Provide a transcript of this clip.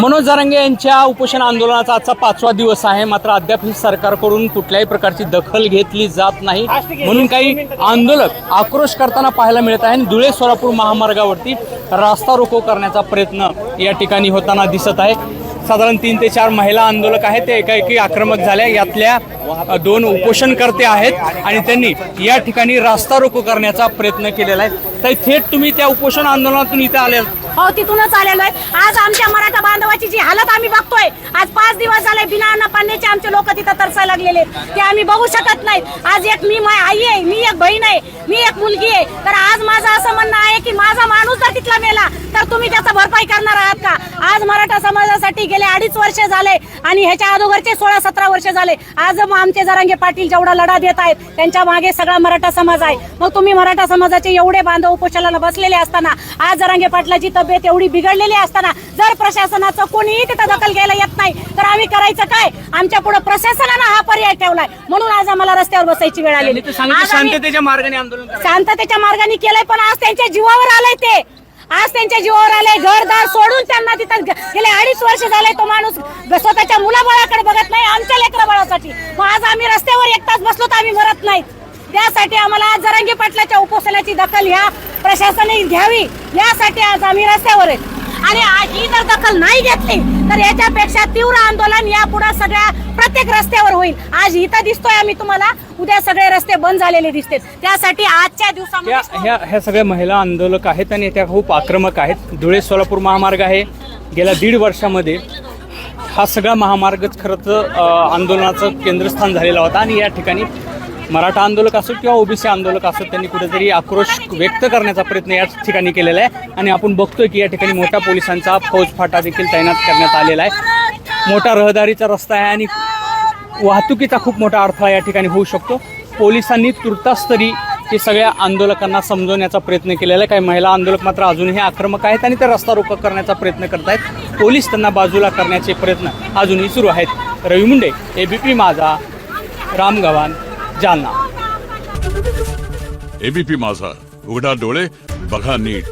मनोज जारंगे यांच्या उपोषण आंदोलनाचा आजचा पाचवा दिवस आहे. मात्र अद्याप ही सरकारकडून कुठल्याही प्रकारची दखल घेतली जात नाही. म्हणून काही आंदोलक आक्रोश करताना पाहायला मिळत आहे आणि धुळे सोलापूर महामार्गावरती रास्ता रोको करण्याचा प्रयत्न या ठिकाणी होताना दिसत आहे. साधारण तीन ते चार महिला आंदोलक आहेत. ते एकाएकी आक्रमक झाल्या. यातल्या दोन उपोषणकर्ते आहेत आणि त्यांनी या ठिकाणी रास्ता रोको करण्याचा प्रयत्न केलेला आहे. तर थेट तुम्ही त्या उपोषण आंदोलनातून इथे आले हो तिथूनच आलेलो आहे. आज आमच्या मराठा बांधवाची जी हालत आम्ही बघतोय आज पाच दिवस झाले बिना अन्न पाण्याचे आमचे लोक तिथं तरसायला लागलेले आहेत. ते आम्ही बघू शकत नाही. आज एक मी मा- आई आहे मी एक बहीण आहे मी एक मुलगी आहे. तर आज माझं असं म्हणणं आहे की माझा माणूस जर तिथला तर तुम्ही त्याचा भरपाई करणार आहात का? आज मराठा समाजासाठी गेले अडीच वर्ष झाले आणि ह्याच्या अगोदरचे सोळा सतरा वर्ष झाले. आज मग आमचे जरांगे पाटील जेवढा लढा देत आहेत त्यांच्या मागे सगळा मराठा समाज आहे. मग तुम्ही मराठा समाजाचे एवढे बांधव उपोषणाला बसलेले असताना आज जरांगे पाटलाची तब्येत एवढी बिघडलेली असताना जर प्रशासनाचं कोणीही तिथं दखल घ्यायला येत नाही तर आम्ही करायचं काय? आमच्या पुढे प्रशासनानं हा पर्याय ठेवलाय. म्हणून आज आम्हाला रस्त्यावर बसायची वेळ आम्ही- शांततेच्या मार्गाने आंदोलन. शांततेच्या मार्गाने केलंय पण आज त्यांच्या जीवावर आलंय ते. आज त्यांच्या जीवावर आले घरदार सोडून त्यांना तिथं गेले अडीच वर्ष झाले तो माणूस स्वतःच्या मुलाबाळाकडे बघत नाही आमच्या लेकरा बाळासाठी मग आज आम्ही रस्त्यावर एक तास बसलो तर आम्ही मरत नाहीत त्यासाठी आम्हाला आज जरांगी पाटलाच्या उपोषणाची दखल ह्या प्रशासनाने घ्यावी. यासाठी आज आम्ही रस्त्यावर आहे. आणि आज ही जर दखल नाही घेतली तर याच्यापेक्षा तीव्र आंदोलन यापुढे सगळ्या प्रत्येक रस्त्यावर होईल. आज इथं दिसतोय आम्ही तुम्हाला उद्या सगळे रस्ते बंद झालेले दिसते त्यासाठी आजच्या दिवसात दिवसामध्ये ह्या ह्या सगळ्या महिला आंदोलक आहेत आणि त्या खूप आक्रमक आहेत. धुळे सोलापूर महामार्ग आहे. गेल्या दीड वर्षामध्ये हा सगळा महामार्गच खरं तर आंदोलनाचं केंद्रस्थान झालेला होता आणि या ठिकाणी मराठा आंदोलक असो किंवा ओबीसी आंदोलक असो त्यांनी कुठेतरी आक्रोश व्यक्त करण्याचा प्रयत्न या ठिकाणी केलेला आहे. आणि आपण बघतोय की या ठिकाणी मोठ्या पोलिसांचा फौजफाटा देखील तैनात करण्यात आलेला आहे. मोठा रहदारीचा रस्ता आहे आणि वाहतुकीचा खूप मोठा अडथळा या ठिकाणी होऊ शकतो. पोलिसांनी तुर्तास तरी हे सगळ्या आंदोलकांना समजवण्याचा प्रयत्न केलेला आहे. काही महिला आंदोलक मात्र अजूनही आक्रमक आहेत आणि ते रस्ता रोको करण्याचा प्रयत्न करत आहेत. पोलीस त्यांना बाजूला करण्याचे प्रयत्न अजूनही सुरू आहेत. रवी मुंडे एबीपी माझा राम गव्हाण जालना. एबीपी माझा. उघडा डोळे बघा नीट.